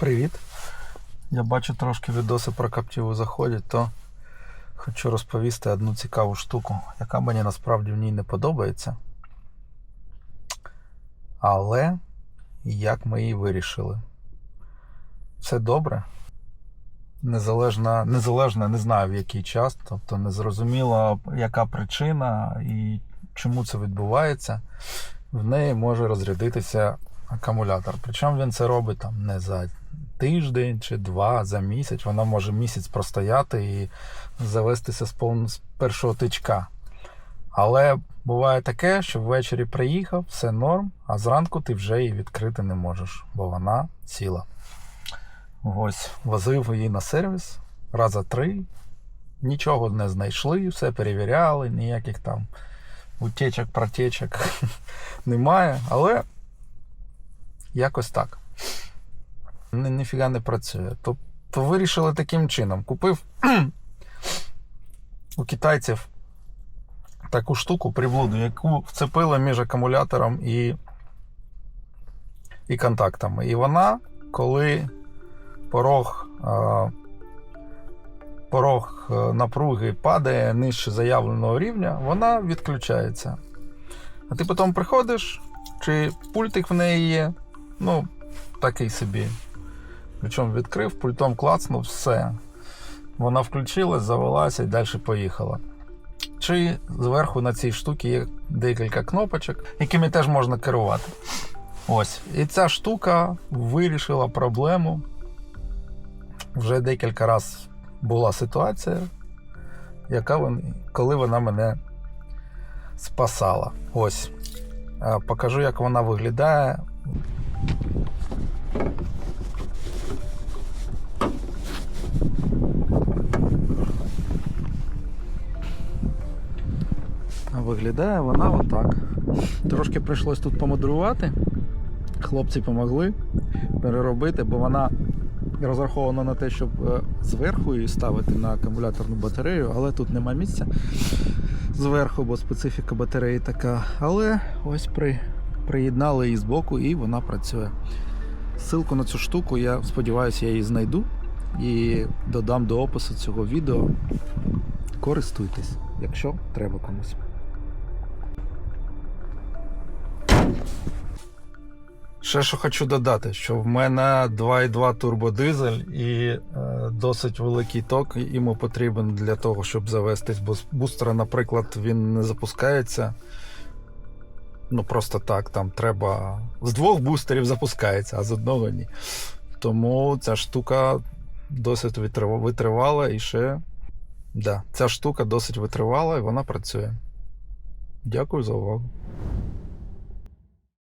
Привіт. Я бачу трошки відоси про каптіву заходять, то хочу розповісти одну цікаву штуку, яка мені насправді в ній не подобається. Але як ми її вирішили. Все добре. Незалежно, незалежно не знаю в який час, тобто не зрозуміло, яка причина і чому це відбувається. В неї може розрядитися акумулятор. Причому він це робить там не за тиждень чи два за місяць. Вона може місяць простояти і завестися з, першого тичка. Але буває таке, що ввечері приїхав, все норм, а зранку ти вже її відкрити не можеш, бо вона ціла. Ось, возив її на сервіс раза три, нічого не знайшли, все перевіряли, ніяких там утечок, протечок немає, але якось так. Ні- Ніфіга не працює. Тобто вирішили таким чином. Купив у китайців таку штуку приблуду, яку вцепили між акумулятором і, і контактами. І вона, коли порог, е, порог е, напруги падає нижче заявленого рівня, вона відключається. А ти потім приходиш, чи пультик в неї є, ну, такий собі. Причому відкрив, пультом клацнув, все. Вона включилась, завелася і далі поїхала. Чи зверху на цій штуці є декілька кнопочок, якими теж можна керувати. Ось. І ця штука вирішила проблему. Вже декілька разів була ситуація, яка коли вона мене спасала. Ось. Е, Покажу, як вона виглядає. Виглядає вона отак. Трошки прийшлось тут помудрувати. Хлопці допомогли переробити, бо вона розрахована на те, щоб е, зверху її ставити на акумуляторну батарею, але тут нема місця зверху, бо специфіка батареї така. Але ось при, приєднали її збоку і вона працює. Ссылку на цю штуку, я сподіваюся, я її знайду і додам до опису цього відео. Користуйтесь, якщо треба комусь. Ще що хочу додати, що в мене 2.2 турбодизель і е, досить великий ток йому потрібен для того, щоб завестись, бо з бустера, наприклад, він не запускається. Ну просто так, там треба. З двох бустерів запускається, а з одного ні. Тому ця штука досить витрива- витривала і ще. Да, ця штука досить витривала і вона працює. Дякую за увагу.